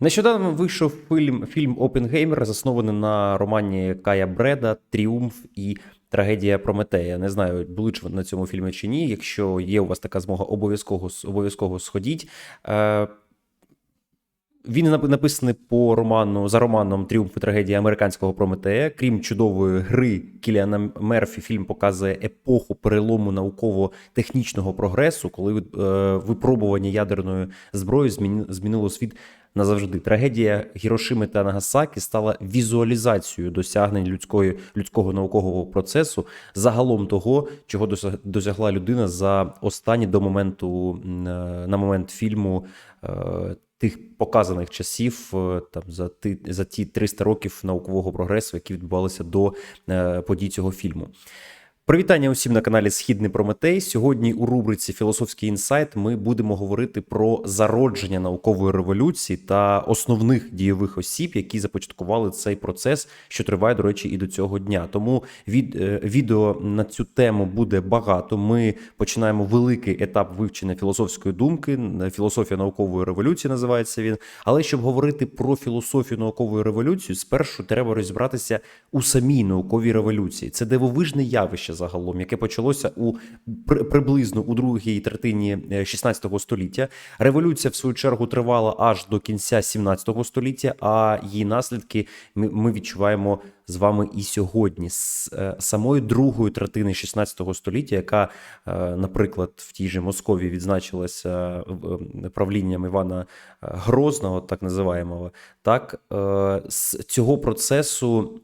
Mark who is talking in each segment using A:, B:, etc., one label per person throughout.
A: Нещодавно вийшов фільм, фільм Опенгеймер, заснований на романі Кая Бреда Тріумф і Трагедія Прометея. Не знаю, були чи на цьому фільмі чи ні. Якщо є у вас така змога, обов'язково обов'язково сходіть. Е, він нап- написаний по роману за романом Тріумф і трагедія американського Прометея. Крім чудової гри Кіліана Мерфі, фільм показує епоху перелому науково-технічного прогресу, коли е, випробування ядерною зброєю зміни- змінило світ назавжди. Трагедія Гірошими та Нагасакі стала візуалізацією досягнень людської людського наукового процесу, загалом того, чого досяг- досягла людина за останні до моменту е, на момент фільму. Тих показаних часів е, там за ти за ті 300 років наукового прогресу, які відбувалися до е, подій цього фільму. Привітання усім на каналі Східний Прометей. Сьогодні у рубриці Філософський інсайт ми будемо говорити про зародження наукової революції та основних дійових осіб, які започаткували цей процес, що триває, до речі, і до цього дня. Тому від е, відео на цю тему буде багато. Ми починаємо великий етап вивчення філософської думки. Філософія наукової революції називається він. Але щоб говорити про філософію наукової революції, спершу треба розібратися у самій науковій революції. Це дивовижне явище загалом, яке почалося у при- приблизно у другій третині е, 16 століття. Революція, в свою чергу, тривала аж до кінця 17 століття, а її наслідки ми, відчуваємо з вами і сьогодні. З е, самої другої третини 16 століття, яка, е, наприклад, в тій же Московії відзначилася е, правлінням Івана е, Грозного, так називаємого, так е, з цього процесу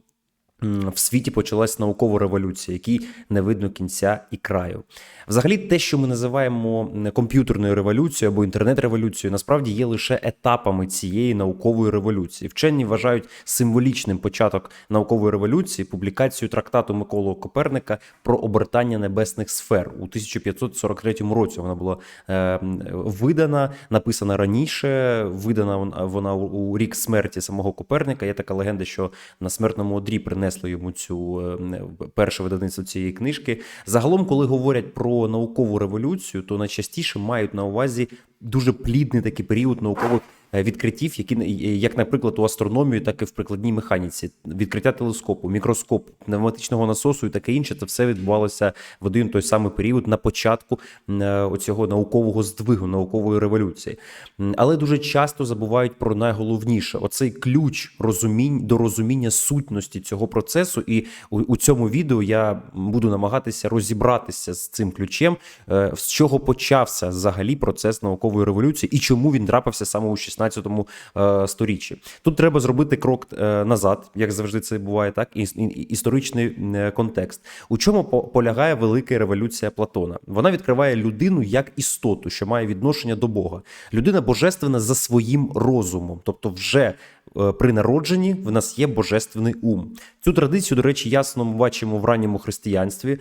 A: в світі почалась наукова революція, якій не видно кінця і краю. Взагалі, те, що ми називаємо комп'ютерною революцією або інтернет-революцією, насправді є лише етапами цієї наукової революції. Вчені вважають символічним початок наукової революції публікацію трактату Миколи Коперника про обертання небесних сфер у 1543 році. Вона була е, видана, написана раніше. Видана вон- вона у рік смерті самого Коперника. Є така легенда, що на смертному одрі принесли йому цю е, перше видавництво цієї книжки. Загалом, коли говорять про наукову революцію, то найчастіше мають на увазі дуже плідний такий період наукових відкриттів, які е, як, наприклад, у астрономії, так і в прикладній механіці, відкриття телескопу, мікроскоп, пневматичного насосу і таке інше. Це все відбувалося в один той самий період на початку е, оцього наукового здвигу, наукової революції. Але дуже часто забувають про найголовніше: оцей ключ розумінь до розуміння сутності цього процесу. І у, у цьому відео я буду намагатися розібратися з цим ключем, е, з чого почався взагалі процес наукової революції і чому він трапився саме у 16 е, сторіччі. Тут треба зробити крок е, назад, як завжди це буває, так і- і- історичний е, контекст. У чому по- полягає велика революція Платона? Вона відкриває людину як істоту, що має відношення до Бога. Людина божественна за своїм розумом, тобто вже. е, При народженні в нас є божественний ум. Цю традицію, до речі, ясно ми бачимо в ранньому християнстві. Е,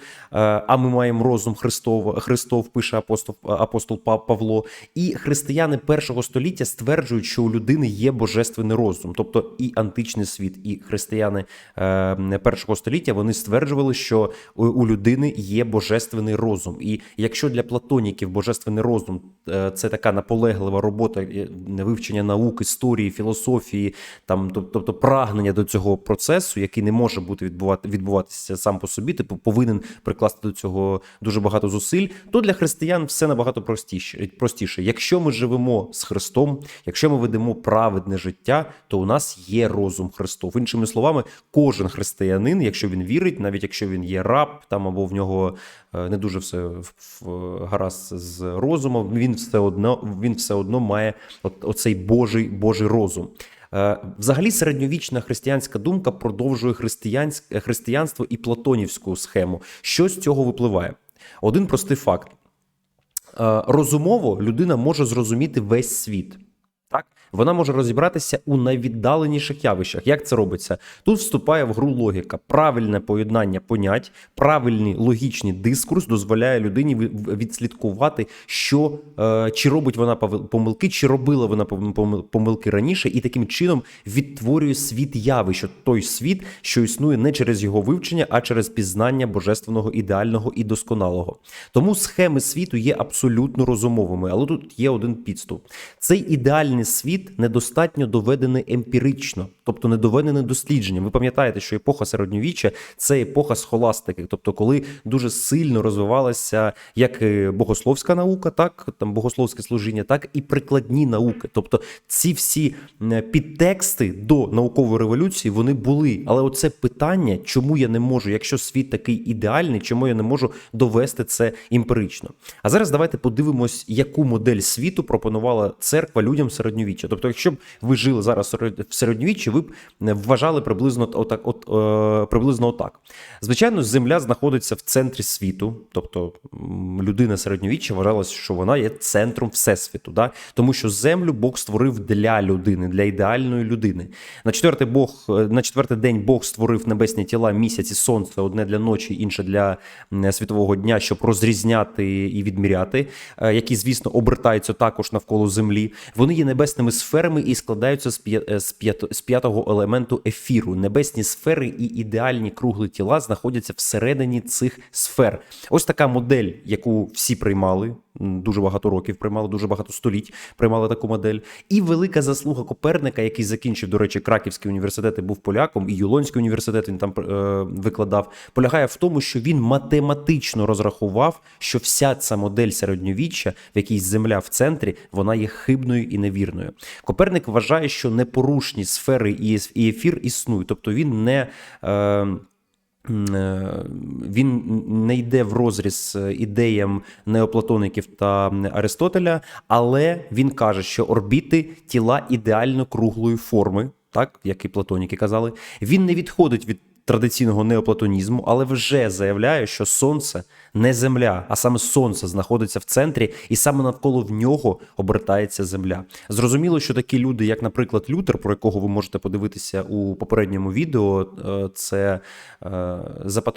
A: А ми маємо розум Христов, Христов пише апостол, апостол Павло. І християни першого століття стверджують, що у людини є божественний розум, тобто і античний світ, і християни е, першого століття вони стверджували, що у, людини є божественний розум. І якщо для платоніків божественний розум е, це така наполеглива робота вивчення наук, історії, філософії, там тобто прагнення до цього процесу, який не може бути відбувати відбуватися сам по собі, ти повинен прикласти до цього дуже багато зусиль, то для християн все набагато простіше. простіше. Якщо ми живемо з Христом, якщо ми ведемо праведне життя, то у нас є розум Христов. Іншими словами, кожен християнин, якщо він вірить, навіть якщо він є раб, там або в нього е, не дуже все в- гаразд з розумом, він все одно він все одно має оцей Божий Божий розум. Е, Взагалі, середньовічна християнська думка продовжує християнство і платонівську схему. Що з цього випливає? Один простий факт: Е, розумово людина може зрозуміти весь світ. Вона може розібратися у найвіддаленіших явищах. Як це робиться? Тут вступає в гру логіка. Правильне поєднання понять, правильний логічний дискурс дозволяє людині відслідкувати, що е, чи робить вона помилки, чи робила вона пом- пом- помилки раніше, і таким чином відтворює світ явищ, той світ, що існує не через його вивчення, а через пізнання божественного ідеального і досконалого. Тому схеми світу є абсолютно розумовими, але тут є один підступ. Цей ідеальний світ світ недостатньо доведений емпірично, тобто не доведений дослідженням. Ви пам'ятаєте, що епоха середньовіччя це епоха схоластики, тобто коли дуже сильно розвивалася як е, богословська наука, так там богословське служіння, так і прикладні науки. Тобто ці всі е, підтексти до наукової революції вони були. Але оце питання, чому я не можу, якщо світ такий ідеальний, чому я не можу довести це емпірично? А зараз давайте подивимось, яку модель світу пропонувала церква людям середньовіччя. Тобто, якщо б ви жили зараз в середньовіччі, ви б вважали приблизно отак, от е, приблизно отак. Звичайно, земля знаходиться в центрі світу, тобто людина середньовіччя вважалася, що вона є центром всесвіту, да? тому що землю Бог створив для людини, для ідеальної людини. На четвертий Бог е, на четвертий день Бог створив небесні тіла, місяць і сонце, одне для ночі, інше для світового дня, щоб розрізняти і відміряти, е, які, звісно, обертаються також навколо землі. Вони є небесними сферами і складаються з е, з п'ятого елементу ефіру. Небесні сфери і ідеальні круглі тіла знаходяться всередині цих сфер. Ось така модель, яку всі приймали. Дуже багато років приймали, дуже багато століть приймали таку модель. І велика заслуга Коперника, який закінчив, до речі, Краківський університет і був поляком, і Юлонський університет він там е, викладав, полягає в тому, що він математично розрахував, що вся ця модель середньовіччя, в якій земля в центрі, вона є хибною і невірною. Коперник вважає, що непорушні сфери і ефір існують, тобто він не. Е, е, Він не йде в розріз ідеям неоплатоників та Аристотеля, але він каже, що орбіти тіла ідеально круглої форми, так як і платоніки казали. Він не відходить від традиційного неоплатонізму, але вже заявляє, що сонце не земля, а саме сонце знаходиться в центрі, і саме навколо в нього обертається земля. Зрозуміло, що такі люди, як, наприклад, Лютер, про якого ви можете подивитися у попередньому відео, е, це е,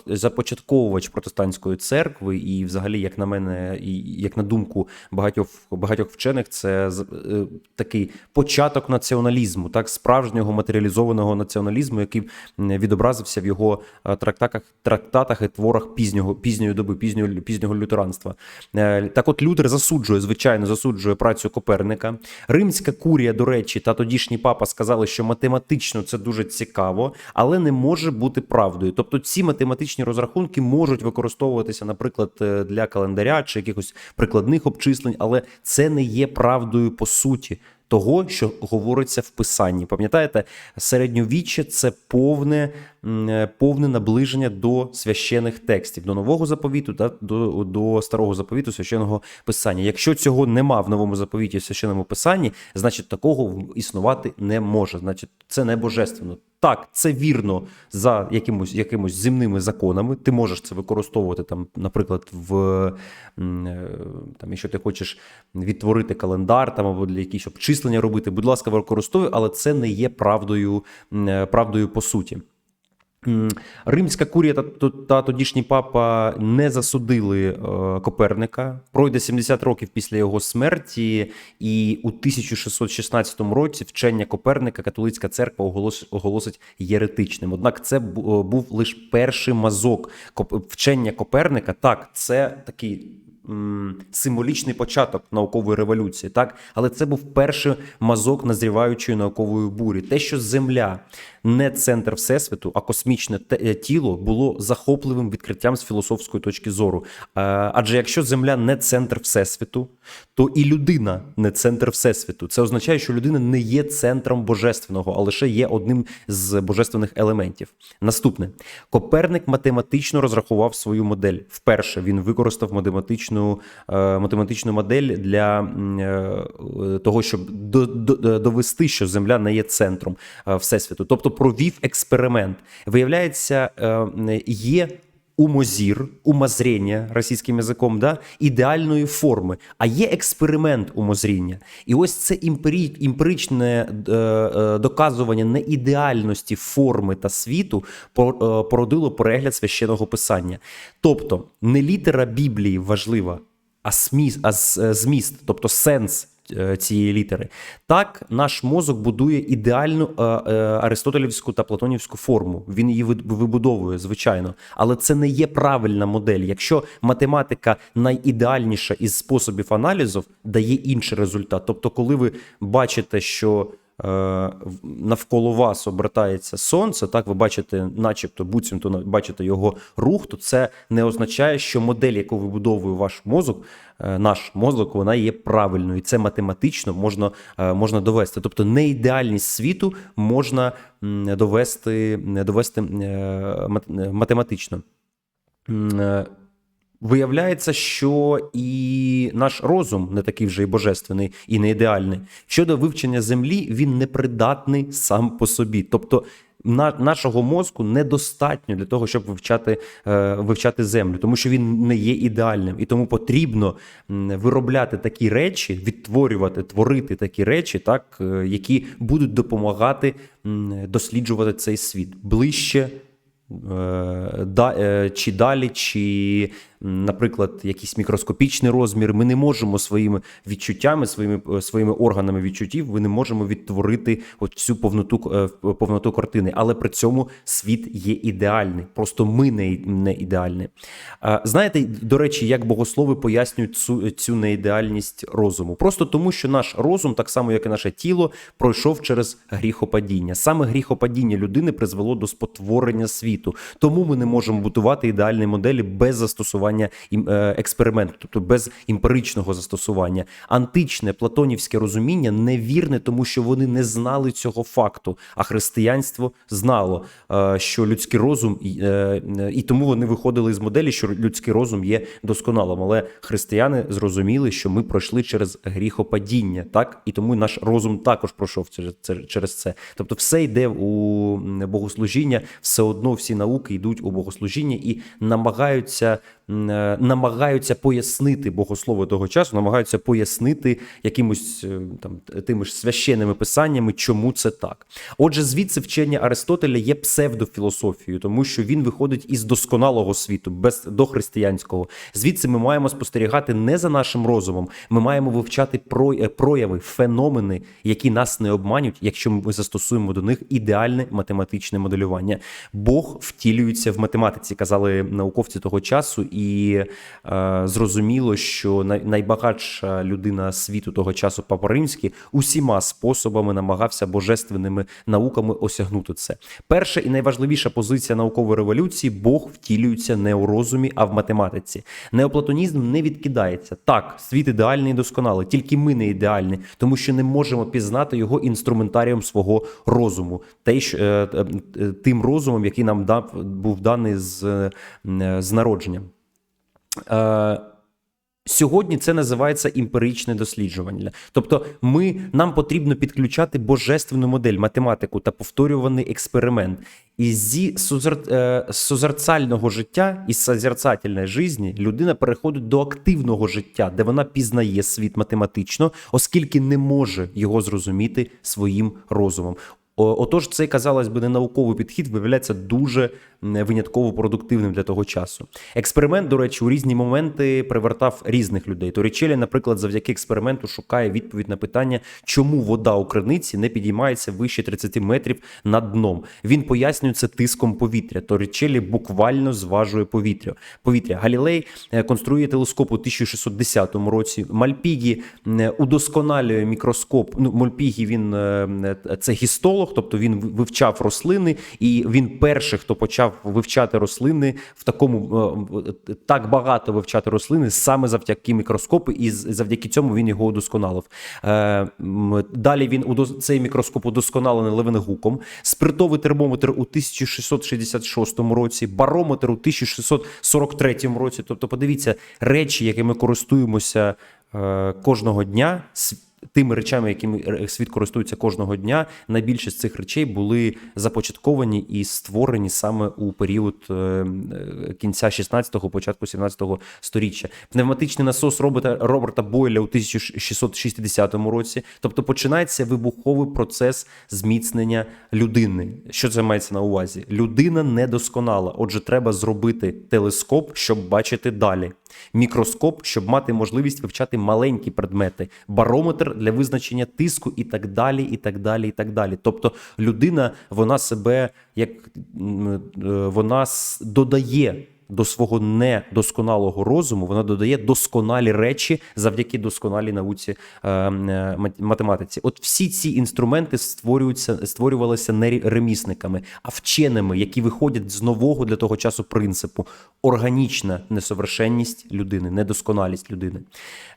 A: започатковувач протестантської церкви, і, взагалі, як на мене, і як на думку багатьох багатьох вчених, це е, такий початок націоналізму, так справжнього матеріалізованого націоналізму, який відобразився в його е, трактатах, трактатах і творах пізнього пізньої доби, пізнього пізнього лютеранства. Е, Так, от Лютер засуджує, звичайно, засуджує працю Коперника. Римська курія, до речі, та тодішній папа сказали, що математично це дуже цікаво, але не може бути правдою. Тобто ці математичні розрахунки можуть використовуватися, наприклад, е, для календаря чи якихось прикладних обчислень, але це не є правдою по суті. Того, що говориться в писанні, пам'ятаєте, середньовіччя це повне, повне наближення до священих текстів, до нового заповіту та до, до старого заповіту священного писання. Якщо цього нема в новому заповіті в священному писанні, значить такого існувати не може. Значить, це не божественно. Так, це вірно за якимось якимось земними законами. Ти можеш це використовувати там, наприклад, в е, там, якщо ти хочеш відтворити календар там або для якісь обчислення робити. Будь ласка, використовуй, але це не є правдою, е, правдою по суті. Римська курія та, тодішній папа не засудили е, Коперника. Пройде 70 років після його смерті, і у 1616 році вчення Коперника католицька церква оголос, оголосить єретичним. Однак це був лише перший мазок вчення Коперника. Так, це такий символічний початок наукової революції, так, але це був перший мазок назріваючої наукової бурі. Те, що Земля не центр всесвіту, а космічне е, тіло було захопливим відкриттям з філософської точки зору. Е, Адже якщо Земля не центр всесвіту, то і людина не центр всесвіту. Це означає, що людина не є центром божественного, а лише є одним з божественних елементів. Наступне Коперник математично розрахував свою модель. Вперше він використав математичну, е, математичну модель для е, е, того, щоб до, до, довести, що Земля не є центром всесвіту. Тобто провів експеримент. Виявляється, є умозір, умозріння російським язиком, да, ідеальної форми, а є експеримент умозріння. І ось це імпері, імперичне е, е, доказування неідеальності форми та світу е, породило перегляд священного писання. Тобто не літера Біблії важлива, а сміст, а е, зміст, тобто сенс цієї літери. Так, наш мозок будує ідеальну е, е, аристотелівську та платонівську форму. Він її вибудовує, звичайно, але це не є правильна модель. Якщо математика найідеальніша із способів аналізу дає інший результат. Тобто, коли ви бачите, що е, навколо вас обертається сонце, так ви бачите, начебто, буцімто бачите його рух, то це не означає, що модель, яку вибудовує ваш мозок, е, наш мозок, вона є правильною. І це математично можна, е, можна довести. Тобто неідеальність світу можна довести, довести е, мат- е, математично. Виявляється, що і наш розум не такий вже і божественний, і не ідеальний. Щодо вивчення землі, він непридатний сам по собі. Тобто на, нашого мозку недостатньо для того, щоб вивчати, е, вивчати землю, тому що він не є ідеальним. І тому потрібно виробляти такі речі, відтворювати, творити такі речі, так, е, які будуть допомагати досліджувати цей світ ближче, е, чи далі, чи, наприклад, якийсь мікроскопічний розмір. Ми не можемо своїми відчуттями, своїми, е, своїми органами відчуттів, ми не можемо відтворити всю повноту, е, повноту картини. Але при цьому світ є ідеальний. Просто ми не, не ідеальні. Е, Знаєте, до речі, як богослови пояснюють цю, цю неідеальність розуму? Просто тому, що наш розум, так само як і наше тіло, пройшов через гріхопадіння. Саме гріхопадіння людини призвело до спотворення світу. Тому ми не можемо будувати ідеальні моделі без застосування ім- е, експерименту, тобто без емпіричного застосування. Античне платонівське розуміння невірне, тому що вони не знали цього факту. А християнство знало, е, що людський розум і, е, тому вони виходили з моделі, що людський розум є досконалим. Але християни зрозуміли, що ми пройшли через гріхопадіння, так і тому наш розум також пройшов через це. Тобто, все йде у богослужіння, все одно всі науки йдуть у богослужіння і намагаються. Е, Намагаються пояснити богослови того часу, намагаються пояснити якимось е, там тими ж священними писаннями, чому це так. Отже, звідси вчення Аристотеля є псевдофілософією, тому що він виходить із досконалого світу, без дохристиянського. Звідси ми маємо спостерігати не за нашим розумом, ми маємо вивчати про- е, прояви, феномени, які нас не обманють, якщо ми застосуємо до них ідеальне математичне моделювання. Бог втілюється в математиці, казали науковці того часу, і е, зрозуміло, що найбагатша людина світу того часу, Папа Римський, усіма способами намагався божественними науками осягнути це. Перша і найважливіша позиція наукової революції Бог втілюється не у розумі, а в математиці. Неоплатонізм не відкидається. Так, світ ідеальний і досконалий, тільки ми не ідеальні, тому що не можемо пізнати його інструментарієм свого розуму, те, е, е, е, тим розумом, який нам дав, був даний з, з народженням. Е, Сьогодні це називається емпіричне досліджування. Тобто, ми нам потрібно підключати божественну модель, математику та повторюваний експеримент. І зі е, созерцального життя із созерцательної житті людина переходить до активного життя, де вона пізнає світ математично, оскільки не може його зрозуміти своїм розумом. Отож, цей, казалось би, ненауковий підхід виявляється дуже винятково продуктивним для того часу. Експеримент, до речі, у різні моменти привертав різних людей. Торічелі, наприклад, завдяки експерименту шукає відповідь на питання, чому вода у криниці не підіймається вище 30 метрів над дном. Він пояснює це тиском повітря. Торічелі буквально зважує повітря. Повітря Галілей е, конструює телескоп у 1610 році. Мальпігі удосконалює мікроскоп. Ну, Мальпігі він е, е, це гістолог, тобто він вивчав рослини, і він перший, хто почав вивчати рослини в такому е, так багато вивчати рослини саме завдяки мікроскопу, і завдяки цьому він його удосконалив. Е, Далі він цей мікроскоп удосконалений Левенгуком, спиртовий термометр у 1666 році, барометр у 1643 році. Тобто, подивіться, речі, якими користуємося е, кожного дня. Тими речами, якими світ користується кожного дня, найбільше з цих речей були започатковані і створені саме у період е, е, кінця 16-го, початку 17-го сторіччя. Пневматичний насос Роберта, Роберта Бойля у 1660 році. Тобто починається вибуховий процес зміцнення людини. Що це мається на увазі? Людина недосконала, отже, треба зробити телескоп, щоб бачити далі. Мікроскоп, щоб мати можливість вивчати маленькі предмети, барометр для визначення тиску і так далі. І так далі, і так далі. Тобто людина вона себе як е, вона додає до свого недосконалого розуму, вона додає досконалі речі завдяки досконалій науці е, е, математиці. От всі ці інструменти створюються, створювалися не ремісниками, а вченими, які виходять з нового для того часу принципу органічна несовершенність людини, недосконалість людини.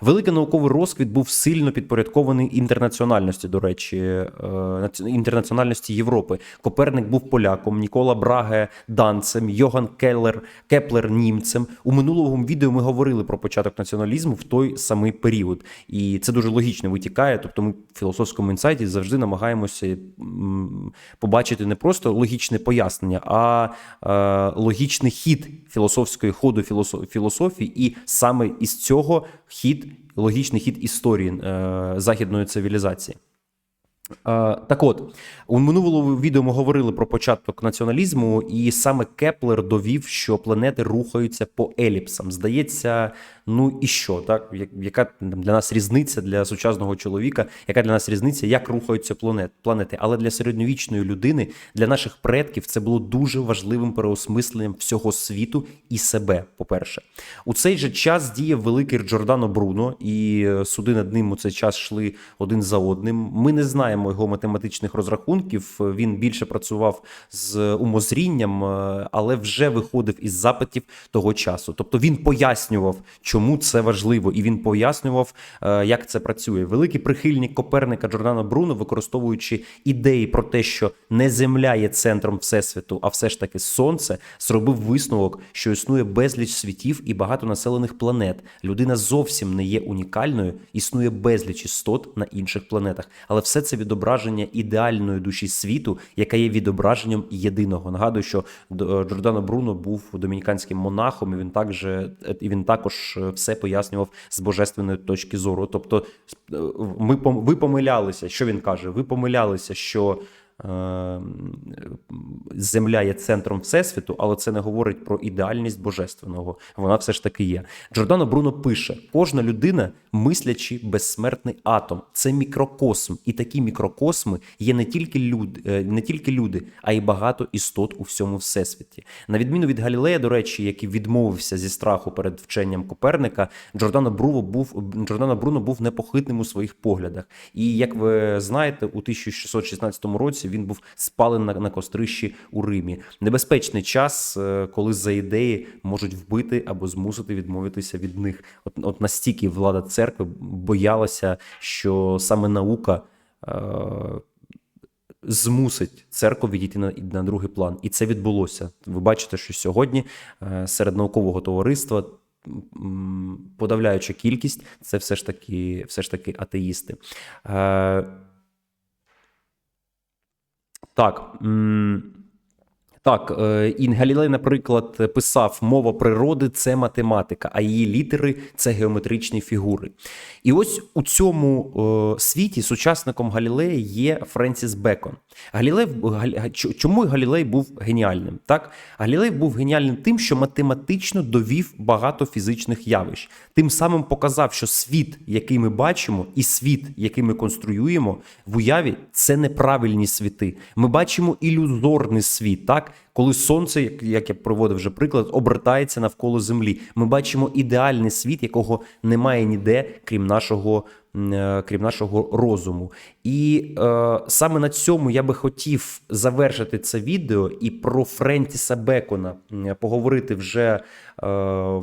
A: Великий науковий розквіт був сильно підпорядкований інтернаціональності, до речі, е, інтернаціональності Європи. Коперник був поляком, Нікола Браге данцем, Йоган Келлер, Кеплер німцем. У минулому відео ми говорили про початок націоналізму в той самий період, і це дуже логічно витікає. Тобто, ми в філософському інсайті завжди намагаємося побачити не просто логічне пояснення, а е, логічний хід філософської ходу філосо- філософії, і саме із цього хід, логічний хід історії е, західної цивілізації. Е, Так от, у минулому відео ми говорили про початок націоналізму, і саме Кеплер довів, що планети рухаються по еліпсам. Здається, ну і що, так? Яка для нас різниця для сучасного чоловіка? Яка для нас різниця, як рухаються планети? Але для середньовічної людини, для наших предків, це було дуже важливим переосмисленням всього світу і себе. По-перше, у цей же час діяв великий Джордано Бруно, і е, суди над ним у цей час йшли один за одним. Ми не знаємо його математичних розрахунків. Він більше працював з умозрінням, е, але вже виходив із запитів того часу. Тобто він пояснював, чому це важливо, і він пояснював, е, як це працює. Великий прихильник Коперника Джордано Бруно, використовуючи ідеї про те, що не Земля є центром всесвіту, а все ж таки Сонце, зробив висновок, що існує безліч світів і багато населених планет. Людина зовсім не є унікальною, існує безліч істот на інших планетах. Але все це відображення ідеальної душі світу, яка є відображенням єдиного. Нагадую, що Джордано Бруно був домініканським монахом, і він також, і він також е, все пояснював з божественної точки зору. Тобто, е, ми ви помилялися. Що він каже? Ви помилялися, що. Е, Земля є центром всесвіту, але це не говорить про ідеальність божественного. Вона все ж таки є. Джордано Бруно пише: кожна людина, мислячи безсмертний атом, це мікрокосм, і такі мікрокосми є не тільки люди, е, не тільки люди, а й багато істот у всьому всесвіті. На відміну від Галілея, до речі, який відмовився зі страху перед вченням Коперника, Джордано Бруно був Джордано Бруно був непохитним у своїх поглядах. І як ви знаєте, у 1616 році він був спалений на, на кострищі у Римі. Небезпечний час, е, коли за ідеї можуть вбити або змусити відмовитися від них. От, от настільки влада церкви боялася, що саме наука. Е, Змусить церкву відійти на, на другий план, і це відбулося. Ви бачите, що сьогодні е, серед наукового товариства подавляюча кількість це все ж таки, все ж таки атеїсти. Е, так. Так, Інгалілей, наприклад, писав: мова природи це математика, а її літери це геометричні фігури. І ось у цьому е, світі сучасником Галілея є Френсіс Бекон. Галілей чому Галілей був геніальним? Так, Галілей був геніальним тим, що математично довів багато фізичних явищ. Тим самим показав, що світ, який ми бачимо, і світ, який ми конструюємо в уяві, це неправильні світи. Ми бачимо ілюзорний світ, так коли сонце, як я проводив вже приклад, обертається навколо землі. Ми бачимо ідеальний світ, якого немає ніде, крім нашого. Е, Крім нашого розуму, і е, саме на цьому я би хотів завершити це відео і про Френтіса Бекона поговорити вже, е,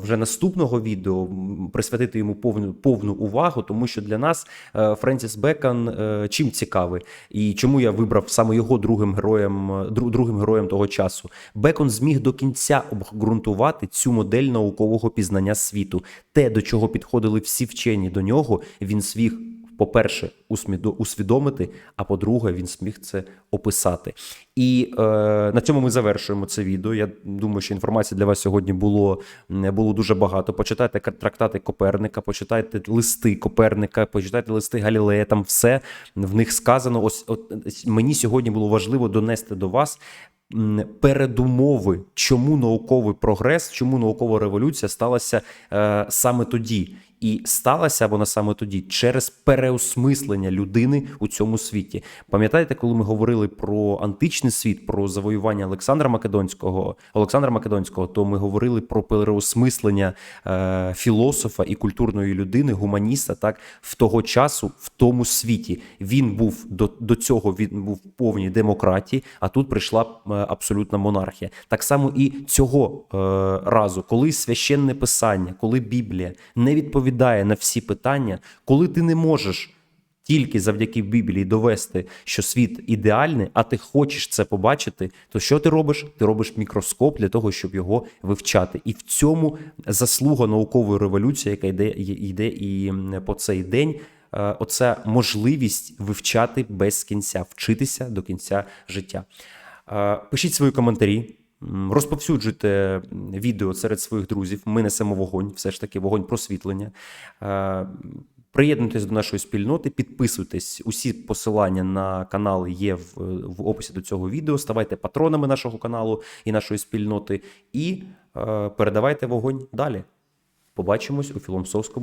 A: вже наступного відео, присвятити йому повну повну увагу, тому що для нас е, Френсіс Бекон е, чим цікавий, і чому я вибрав саме його другим героєм, е, другим героєм того часу. Бекон зміг до кінця обґрунтувати цю модель наукового пізнання світу. Те, до чого підходили всі вчені до нього, він зміг. По-перше, усвідомити, а по-друге, він зміг це описати. І е, на цьому ми завершуємо це відео. Я думаю, що інформації для вас сьогодні було, було дуже багато. Почитайте трактати Коперника, почитайте листи Коперника, почитайте листи Галілея. Там все в них сказано. Ось от, мені сьогодні було важливо донести до вас передумови, чому науковий прогрес, чому наукова революція сталася е, саме тоді. І сталася вона саме тоді через переосмислення людини у цьому світі. Пам'ятаєте, коли ми говорили про античний світ, про завоювання Олександра Македонського, Олександра Македонського, то ми говорили про переосмислення е, філософа і культурної людини, гуманіста, так в того часу, в тому світі. Він був до, до цього він був повній демократії, а тут прийшла е, абсолютна монархія. Так само і цього е, разу, коли священне писання, коли Біблія не відповідає на всі питання, коли ти не можеш тільки завдяки Біблії довести, що світ ідеальний, а ти хочеш це побачити, то що ти робиш? Ти робиш мікроскоп для того, щоб його вивчати. І в цьому заслуга наукової революції, яка йде, йде і по цей день. Е, Оце можливість вивчати без кінця, вчитися до кінця життя. Е, Пишіть свої коментарі. Розповсюджуйте відео серед своїх друзів. Ми несемо вогонь, все ж таки, вогонь просвітлення. Е, Приєднуйтесь до нашої спільноти, підписуйтесь. Усі посилання на канали є в, в описі до цього відео. Ставайте патронами нашого каналу і нашої спільноти, і е, передавайте вогонь далі. Побачимось у філософському